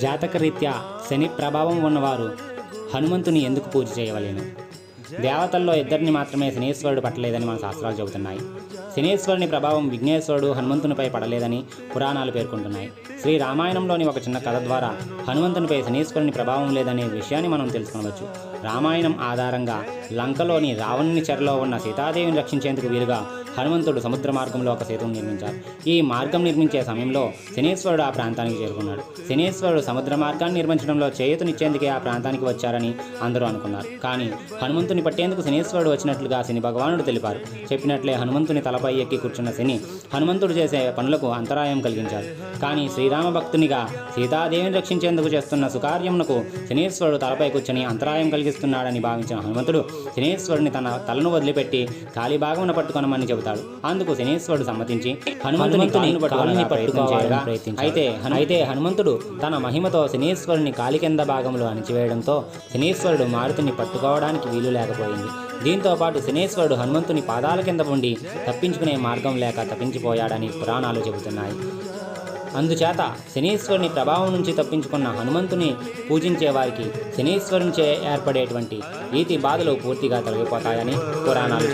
జాతకరీత్యా శని ప్రభావం ఉన్నవారు హనుమంతుని ఎందుకు పూజ చేయవలేను? దేవతల్లో ఇద్దరిని మాత్రమే శనీశ్వరుడు పట్టలేదని మన శాస్త్రాలు చెబుతున్నాయి. శనీశ్వరుని ప్రభావం విఘ్నేశ్వరుడు హనుమంతునిపై పడలేదని పురాణాలు పేర్కొంటున్నాయి. శ్రీ రామాయణంలోని ఒక చిన్న కథ ద్వారా హనుమంతునిపై శనీశ్వరుని ప్రభావం లేదనే విషయాన్ని మనం తెలుసుకోవచ్చు రామాయణం ఆధారంగా లంకలోని రావణుని చెరలో ఉన్న సీతాదేవిని రక్షించేందుకు వీలుగా హనుమంతుడు సముద్ర మార్గంలో ఒక సేతును నిర్మించారు. ఈ మార్గం నిర్మించే సమయంలో శనీశ్వరుడు ఆ ప్రాంతానికి చేరుకున్నాడు. శనీశ్వరుడు సముద్ర మార్గాన్ని నిర్మించడంలో చేయుతనిచ్చేందుకే ఆ ప్రాంతానికి వచ్చారని అందరూ అనుకున్నారు. కానీ హనుమంతుని పట్టేందుకు శనీశ్వరుడు వచ్చినట్లుగా శని భగవానుడు తెలిపారు. చెప్పినట్లే హనుమంతుని తలపై ఎక్కి కూర్చున్న శని హనుమంతుడు చేసే పనులకు అంతరాయం కలిగించారు కానీ శ్రీ భక్తునిగా సీతాదేవిని రక్షించేందుకు చేస్తున్న సుకార్యమునకు శనీశ్వరుడు తలపై కూర్చొని అంతరాయం కలిగిస్తున్నాడని భావించిన హనుమంతుడు శనీశ్వరుని తన తలను వదిలిపెట్టి కాలి భాగమున పట్టుకొనమని చెబుతాడు. అందుకు శనీశ్వరుడు సమ్మతించి హనుమంతుని కాలుని పట్టుకోవాలని అయితే అయితే హనుమంతుడు తన మహిమతో శనీశ్వరుని కాలి కింద భాగంలో అణిచివేయడంతో శనీశ్వరుడు మారుతిని పట్టుకోవడానికి వీలు లేకపోయింది. దీంతో పాటు శనీశ్వరుడు హనుమంతుని పాదాల కింద ఉండి తప్పించుకునే మార్గం లేక తప్పించిపోయాడని పురాణాలు చెబుతున్నాయి. అందుచేత శనీశ్వరుని ప్రభావం నుంచి తప్పించుకున్న హనుమంతుని పూజించే వారికి శనీశ్వరునిచే ఏర్పడేటువంటి ఈతి బాధలు పూర్తిగా తొలగిపోతాయని పురాణాలు